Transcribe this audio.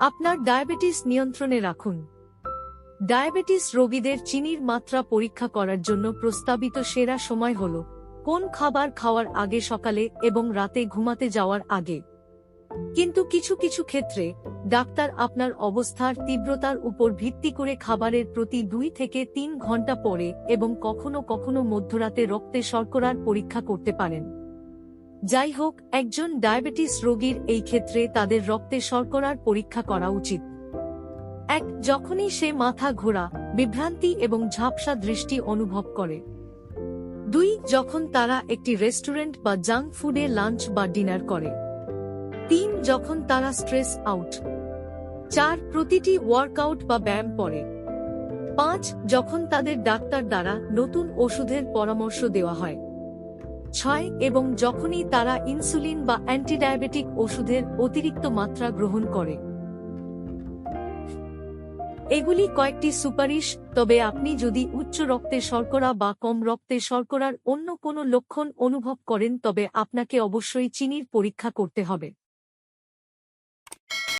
আপনার ডায়াবেটিস নিয়ন্ত্রণে রাখুন। ডায়াবেটিস রোগীদের চিনির মাত্রা পরীক্ষা করার জন্য প্রস্তাবিত সেরা সময় হল কোন খাবার খাওয়ার আগে সকালে এবং রাতে ঘুমাতে যাওয়ার আগে। কিন্তু কিছু কিছু ক্ষেত্রে ডাক্তার আপনার অবস্থার তীব্রতার উপর ভিত্তি করে খাবারের প্রতি দুই থেকে তিন ঘণ্টা পরে এবং কখনো কখনো মধ্যরাতে রক্তে শর্করার পরীক্ষা করতে পারেন। যাই হোক একজন ডায়াবেটিস রোগীর এই ক্ষেত্রে তাদের রক্তে শর্করার পরীক্ষা করা উচিত। এক, যখনই সে মাথা ঘোরা, বিভ্রান্তি এবং ঝাপসা দৃষ্টি অনুভব করে। দুই, যখন তারা একটি রেস্টুরেন্ট বা জাঙ্ক ফুডে লাঞ্চ বা ডিনার করে। তিন, যখন তারা স্ট্রেস আউট। চার, প্রতিটি ওয়ার্কআউট বা ব্যায়াম পরে পাঁচ, যখন তাদের ডাক্তার দ্বারা নতুন ওষুধের পরামর্শ দেওয়া হয়। ছয় এবং যখনই তারা ইনসুলিন বা অ্যান্টিডায়াবেটিক ওষুধের অতিরিক্ত মাত্রা গ্রহণ করে। এগুলি কয়েকটি সুপারিশ, তবে আপনি যদি উচ্চ রক্তে শর্করা বা কম রক্তে শর্করার অন্য কোনো লক্ষণ অনুভব করেন তবে আপনাকে অবশ্যই চিনির পরীক্ষা করতে হবে।